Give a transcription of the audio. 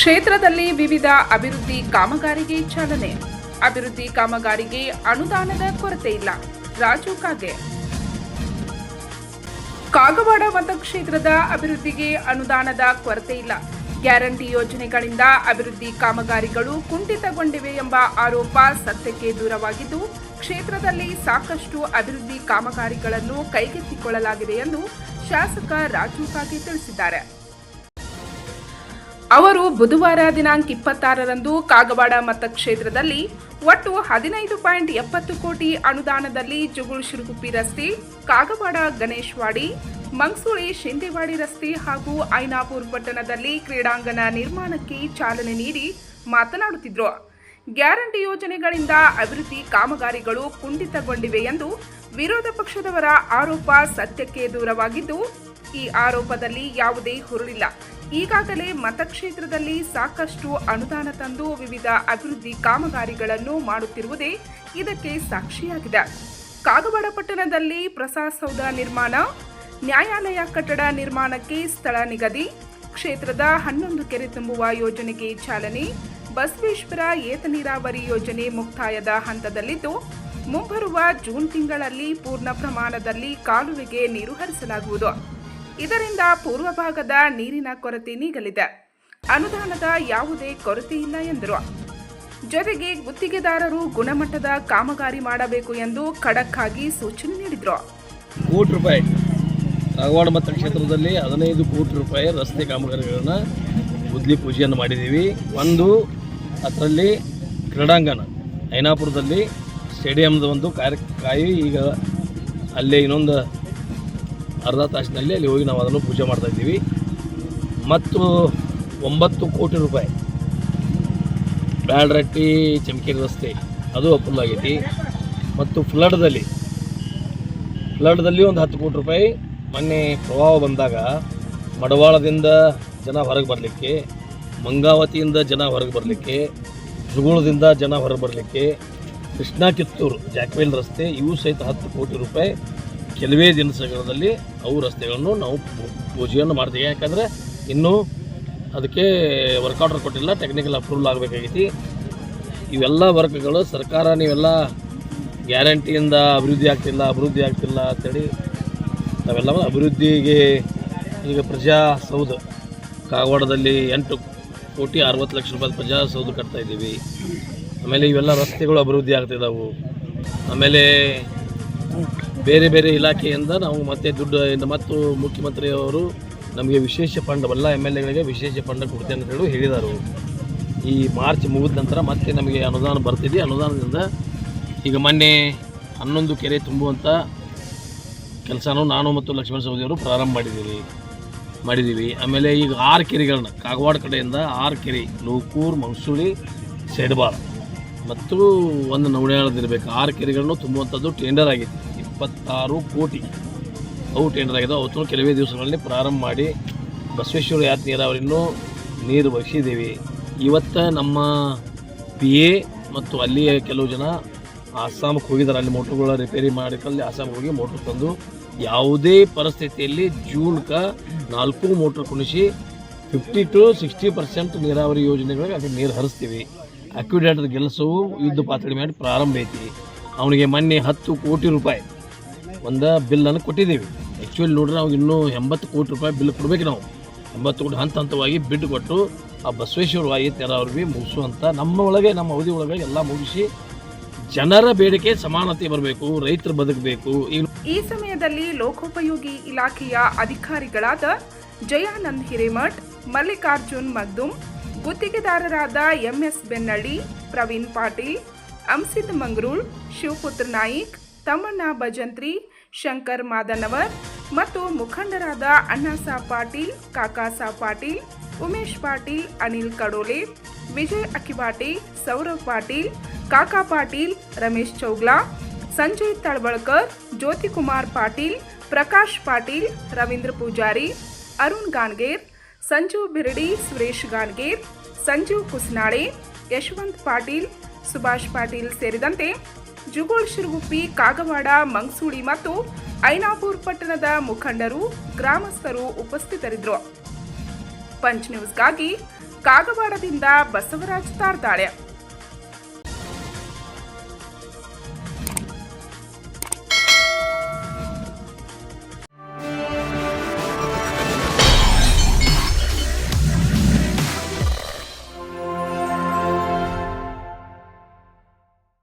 ಕ್ಷೇತ್ರದಲ್ಲಿ ವಿವಿಧ ಅಭಿವೃದ್ಧಿ ಕಾಮಗಾರಿಗೆ ಚಾಲನೆ. ಅಭಿವೃದ್ಧಿ ಕಾಮಗಾರಿಗೆ ಅನುದಾನದ ಕೊರತೆ ಇಲ್ಲ. ರಾಜು ಕಾಗೆ. ಕಾಗವಾಡ ಮತಕ್ಷೇತ್ರದ ಅಭಿವೃದ್ಧಿಗೆ ಅನುದಾನದ ಕೊರತೆ ಇಲ್ಲ. ಗ್ಯಾರಂಟಿ ಯೋಜನೆಗಳಿಂದ ಅಭಿವೃದ್ಧಿ ಕಾಮಗಾರಿಗಳು ಕುಂಠಿತಗೊಂಡಿವೆ ಎಂಬ ಆರೋಪ ಸತ್ಯಕ್ಕೆ ದೂರವಾಗಿದ್ದು, ಕ್ಷೇತ್ರದಲ್ಲಿ ಸಾಕಷ್ಟು ಅಭಿವೃದ್ಧಿ ಕಾಮಗಾರಿಗಳನ್ನು ಕೈಗೆತ್ತಿಕೊಳ್ಳಲಾಗಿದೆ ಎಂದು ಶಾಸಕ ರಾಜು ಕಾಗೆ ತಿಳಿಸಿದ್ದಾರೆ. ಅವರು ಬುಧವಾರ ದಿನಾಂಕ ಇಪ್ಪತ್ತಾರರಂದು ಕಾಗವಾಡ ಮತಕ್ಷೇತ್ರದಲ್ಲಿ ಒಟ್ಟು ಹದಿನೈದು ಪಾಯಿಂಟ್ ಎಪ್ಪತ್ತು ಕೋಟಿ ಅನುದಾನದಲ್ಲಿ ಜುಗುಳು ಶಿರುಗುಪ್ಪಿ ರಸ್ತೆ, ಕಾಗವಾಡ ಗಣೇಶ್ವಾಡಿ, ಮಂಗಸೂಳಿ ಶಿಂದೆವಾಡಿ ರಸ್ತೆ ಹಾಗೂ ಐನಾಪುರ್ ಪಟ್ಟಣದಲ್ಲಿ ಕ್ರೀಡಾಂಗಣ ನಿರ್ಮಾಣಕ್ಕೆ ಚಾಲನೆ ನೀಡಿ ಮಾತನಾಡುತ್ತಿದ್ದರು ಗ್ಯಾರಂಟಿ ಯೋಜನೆಗಳಿಂದ ಅಭಿವೃದ್ಧಿ ಕಾಮಗಾರಿಗಳು ಕುಂಠಿತಗೊಂಡಿವೆ ಎಂದು ವಿರೋಧ ಪಕ್ಷದವರ ಆರೋಪ ಸತ್ಯಕ್ಕೆ ದೂರವಾಗಿದ್ದು, ಈ ಆರೋಪದಲ್ಲಿ ಯಾವುದೇ ಹುರುಳಿಲ್ಲ. ಈಗಾಗಲೇ ಮತಕ್ಷೇತ್ರದಲ್ಲಿ ಸಾಕಷ್ಟು ಅನುದಾನ ತಂದು ವಿವಿಧ ಅಭಿವೃದ್ಧಿ ಕಾಮಗಾರಿಗಳನ್ನು ಮಾಡುತ್ತಿರುವುದೇ ಇದಕ್ಕೆ ಸಾಕ್ಷಿಯಾಗಿದೆ. ಕಾಗವಾಡ ಪಟ್ಟಣದಲ್ಲಿ ಪ್ರಸಾಸೌಧ ನಿರ್ಮಾಣ, ನ್ಯಾಯಾಲಯ ಕಟ್ಟಡ ನಿರ್ಮಾಣಕ್ಕೆ ಸ್ಥಳ ನಿಗದಿ, ಕ್ಷೇತ್ರದ ಹನ್ನೊಂದು ಕೆರೆ ತುಂಬುವ ಯೋಜನೆಗೆ ಚಾಲನೆ, ಬಸವೇಶ್ವರ ಏತ ನೀರಾವರಿ ಯೋಜನೆ ಮುಕ್ತಾಯದ ಹಂತದಲ್ಲಿದ್ದು, ಮುಂಬರುವ ಜೂನ್ ತಿಂಗಳಲ್ಲಿ ಪೂರ್ಣ ಪ್ರಮಾಣದಲ್ಲಿ ಕಾಲುವೆಗೆ ನೀರು ಹರಿಸಲಾಗುವುದು. ಇದರಿಂದ ಪೂರ್ವ ಭಾಗದ ನೀರಿನ ಕೊರತೆ ನೀಗಲಿದೆ. ಅನುದಾನದ ಯಾವುದೇ ಕೊರತೆ ಇಲ್ಲ ಎಂದರು. ಜೊತೆಗೆ ಗುತ್ತಿಗೆದಾರರು ಗುಣಮಟ್ಟದ ಕಾಮಗಾರಿ ಮಾಡಬೇಕು ಎಂದು ಖಡಕ್ ಆಗಿ ಸೂಚನೆ ನೀಡಿದರು. ಕೋಟಿ ರೂಪಾಯಿ. ಕಾಗವಾಡ ಮತಕ್ಷೇತ್ರದಲ್ಲಿ ಹದಿನೈದು ಕೋಟಿ ರೂಪಾಯಿ ರಸ್ತೆ ಕಾಮಗಾರಿಗಳನ್ನು ಬುದ್ಲಿ ಪೂಜೆಯನ್ನು ಮಾಡಿದ್ದೀವಿ. ಒಂದು, ಅದರಲ್ಲಿ ಕ್ರೀಡಾಂಗಣ. ಐನಾಪುರದಲ್ಲಿ ಸ್ಟೇಡಿಯಂದ ಒಂದು ಕಾರ್ಯ ಕಾಯಿ ಈಗ ಅಲ್ಲೇ ಇನ್ನೊಂದು ಅರ್ಧ ತಾಸಿನಲ್ಲಿ ಅಲ್ಲಿ ಹೋಗಿ ನಾವು ಅದನ್ನು ಪೂಜೆ ಮಾಡ್ತಾ ಇದ್ದೀವಿ. ಮತ್ತು ಒಂಬತ್ತು ಕೋಟಿ ರೂಪಾಯಿ ಬ್ಯಾಳ್ರಟ್ಟಿ ಚಮಕೇರಿ ರಸ್ತೆ, ಅದು ಅಪ್ರೂವ್ ಆಗೈತಿ. ಮತ್ತು ಫ್ಲಡ್ದಲ್ಲಿ ಫ್ಲಡ್ದಲ್ಲಿ ಒಂದು ಹತ್ತು ಕೋಟಿ ರೂಪಾಯಿ ಮೊನ್ನೆ ಪ್ರಭಾವ ಬಂದಾಗ ಮಡವಾಳದಿಂದ ಜನ ಹೊರಗೆ ಬರಲಿಕ್ಕೆ, ಮಂಗಾವತಿಯಿಂದ ಜನ ಹೊರಗೆ ಬರಲಿಕ್ಕೆ, ಜುಗುಳದಿಂದ ಜನ ಹೊರಗೆ ಬರಲಿಕ್ಕೆ, ಕೃಷ್ಣಾ ಕಿತ್ತೂರು, ಜಾಕ್ವೇಲ್ ರಸ್ತೆ, ಇವು ಸಹಿತ ಹತ್ತು ಕೋಟಿ ರೂಪಾಯಿ ಕೆಲವೇ ದಿನಸಗಳಲ್ಲಿ ಅವು ರಸ್ತೆಗಳನ್ನು ನಾವು ಪೂಜೆಯನ್ನು ಮಾಡ್ತೀವಿ. ಯಾಕಂದರೆ ಇನ್ನೂ ಅದಕ್ಕೆ ವರ್ಕ್ ಆರ್ಡರ್ ಕೊಟ್ಟಿಲ್ಲ ಟೆಕ್ನಿಕಲ್ ಅಪ್ರೂವಲ್ ಆಗಬೇಕಾಗೈತಿ ಇವೆಲ್ಲ ವರ್ಕ್ಗಳು ಸರ್ಕಾರ ನೀವೆಲ್ಲ ಗ್ಯಾರಂಟಿಯಿಂದ ಅಭಿವೃದ್ಧಿ ಆಗ್ತಿಲ್ಲ ಅಭಿವೃದ್ಧಿ ಆಗ್ತಿಲ್ಲ ಅಂತೇಳಿ ನಾವೆಲ್ಲ ಅಭಿವೃದ್ಧಿಗೆ ಈಗ ಪ್ರಜಾಸೌಧ. ಕಾಗವಾಡದಲ್ಲಿ ಎಂಟು ಕೋಟಿ ಅರವತ್ತು ಲಕ್ಷ ರೂಪಾಯಿ ಪ್ರಜಾಸೌಧ ಕಟ್ತಾ ಇದ್ದೀವಿ. ಆಮೇಲೆ ಇವೆಲ್ಲ ರಸ್ತೆಗಳು ಅಭಿವೃದ್ಧಿ ಆಗ್ತಿದ್ದಾವೆ. ಆಮೇಲೆ ಬೇರೆ ಬೇರೆ ಇಲಾಖೆಯಿಂದ ನಾವು ಮತ್ತೆ ದುಡ್ಡು ಮತ್ತು ಮುಖ್ಯಮಂತ್ರಿಯವರು ನಮಗೆ ವಿಶೇಷ ಫಂಡ್, ಎಲ್ಲ ಎಂ ಎಲ್ ಎಗಳಿಗೆ ವಿಶೇಷ ಫಂಡ್ ಕೊಡ್ತೇನೆ ಅಂತ ಹೇಳಿ ಹೇಳಿದರು. ಈ ಮಾರ್ಚ್ ಮುಗಿದ ನಂತರ ಮತ್ತೆ ನಮಗೆ ಅನುದಾನ ಬರ್ತಿದೆ. ಅನುದಾನದಿಂದ ಈಗ ಮೊನ್ನೆ ಹನ್ನೊಂದು ಕೆರೆ ತುಂಬುವಂಥ ಕೆಲಸನೂ ನಾನು ಮತ್ತು ಲಕ್ಷ್ಮಣ ಸವದಿಯವರು ಪ್ರಾರಂಭ ಮಾಡಿದ್ದೀವಿ ಮಾಡಿದ್ದೀವಿ. ಆಮೇಲೆ ಈಗ ಆರು ಕೆರೆಗಳನ್ನ, ಕಾಗವಾಡ ಕಡೆಯಿಂದ ಆರು ಕೆರೆ ಲೋಕೂರ್ ಮಂಗಸೂಳಿ ಸೆಡ್ಬಾರ್ ಮತ್ತು ಒಂದು ನವಣೆಯಾಳದಿರಬೇಕು ಆರು ಕೆರೆಗಳನ್ನು ತುಂಬುವಂಥದ್ದು ಟೆಂಡರ್ ಆಗೈತಿ ಇಪ್ಪತ್ತಾರು ಕೋಟಿ ಔಟ್ ಟೆಂಡರ್ ಆಗಿದೆ ಅವತ್ತು ಕೆಲವೇ ದಿವಸಗಳಲ್ಲಿ ಪ್ರಾರಂಭ ಮಾಡಿ ಬಸವೇಶ್ವರ ಯಾತ್ ನೀರಾವರಿಯನ್ನು ನೀರು ಬಗ್ಸಿದ್ದೀವಿ ಇವತ್ತು ನಮ್ಮ ಪಿ ಎ ಮತ್ತು ಅಲ್ಲಿಯ ಕೆಲವು ಜನ ಆಸಾಮ್ಗೆ ಹೋಗಿದ್ದಾರೆ. ಅಲ್ಲಿ ಮೋಟ್ರುಗಳ ರಿಪೇರಿ ಮಾಡಿಕೊಂಡು ಆಸಾಮ್ಗೆ ಹೋಗಿ ಮೋಟ್ರ್ ತಂದು ಯಾವುದೇ ಪರಿಸ್ಥಿತಿಯಲ್ಲಿ ಜೂನ್ಕ ನಾಲ್ಕು ಮೋಟ್ರ್ ಕುಣಿಸಿ ಫಿಫ್ಟಿ ಟು ಸಿಕ್ಸ್ಟಿ ಪರ್ಸೆಂಟ್ ನೀರಾವರಿ ಯೋಜನೆಗಳಿಗೆ ಅದಕ್ಕೆ ನೀರು ಹರಿಸ್ತೀವಿ. ಅಕ್ವಿಡೇಟರ್ ಕೆಲಸವು ಯುದ್ಧ ಪಾತ್ರೆ ಮಾಡಿ ಪ್ರಾರಂಭ ಐತಿ. ಅವನಿಗೆ ಮೊನ್ನೆ ಹತ್ತು ಕೋಟಿ ರೂಪಾಯಿ ಒಂದು ಬಿಲ್ಲನ್ನು ಕೊಟ್ಟಿದ್ದೀವಿ. ಆ್ಯಕ್ಚುಲಿ ನೋಡ್ರಿ ನಾವು ಇನ್ನೂ ಎಂಬತ್ತು ಕೋಟಿ ರೂಪಾಯಿ ಬಿಲ್ ಕೊಡ್ಬೇಕು ನಾವು. ಎಂಬತ್ತು ಕೋಟಿ ಹಂತ ಹಂತವಾಗಿ ಬಿಡ್ ಕೊಟ್ಟು ಆ ಬಸವೇಶ್ವರ ವಾಯಿ ತೆರವ್ರಿಗೆ ಮುಗಿಸುವಂಥ ನಮ್ಮ ಒಳಗೆ, ನಮ್ಮ ಅವಧಿ ಒಳಗೆ ಎಲ್ಲ ಮುಗಿಸಿ ಜನರ ಬೇಡಿಕೆ ಸಮಾನತೆ ಬರಬೇಕು, ರೈತರು ಬದುಕಬೇಕು. ಈ ಸಮಯದಲ್ಲಿ ಲೋಕೋಪಯೋಗಿ ಇಲಾಖೆಯ ಅಧಿಕಾರಿಗಳಾದ ಜಯಾನಂದ್ ಹಿರೇಮಠ್, ಮಲ್ಲಿಕಾರ್ಜುನ್ ಮಗ್ದುಮ್ ಗುತ್ತಿಗೆದಾರರಾದ ಎಂಎಸ್ ಬೆನ್ನಳ್ಳಿ, ಪ್ರವೀಣ್ ಪಾಟೀಲ್, ಅಂಸಿದ್ ಮಂಗ್ರೂಳ್, ಶಿವಪುತ್ರ ನಾಯಿಕ್, ತಮ್ಮಣ್ಣ ಭಜಂತ್ರಿ ಶಂಕರ್ ಮಾದನವರ್ ಮತ್ತು ಮುಖಂಡರಾದ ಅಣ್ಣಾಸಾ ಪಾಟೀಲ್, ಕಾಕಾಸಾ ಪಾಟೀಲ್, ಉಮೇಶ್ ಪಾಟೀಲ್, ಅನಿಲ್ ಕಡೋಲೆ, ವಿಜಯ್ ಅಕಿಬಾಟಿ ಸೌರವ್ ಪಾಟೀಲ್, ಕಾಕಾ ಪಾಟೀಲ್, ರಮೇಶ್ ಚೌಗ್ಲಾ, ಸಂಜಯ್ ತಳವಳ್ಕರ್, ಜ್ಯೋತಿಕುಮಾರ್ ಪಾಟೀಲ್, ಪ್ರಕಾಶ್ ಪಾಟೀಲ್, ರವೀಂದ್ರ ಪೂಜಾರಿ, ಅರುಣ್ ಗಾನ್ಗೇರ್, ಸಂಜು ಬಿರಡಿ, ಸುರೇಶ್ ಗಾನ್ಗೇರ್ ಸಂಜೀವ್ ಕುಸ್ನಾಳೆ, ಯಶವಂತ್ ಪಾಟೀಲ್, ಸುಭಾಷ್ ಪಾಟೀಲ್ ಸೇರಿದಂತೆ ಜುಗೋಳ್ ಶಿರುಗುಪ್ಪಿ, ಕಾಗವಾಡ, ಮಂಗಸೂಳಿ ಮತ್ತು ಐನಾಪುರ್ ಪಟ್ಟಣದ ಮುಖಂಡರು, ಗ್ರಾಮಸ್ಥರು ಉಪಸ್ಥಿತರಿದ್ದರು. ಪಂಚ್ ನ್ಯೂಸ್ಗಾಗಿ ಕಾಗವಾಡದಿಂದ ಬಸವರಾಜ್ ತಾರ್ದಾಳೆ.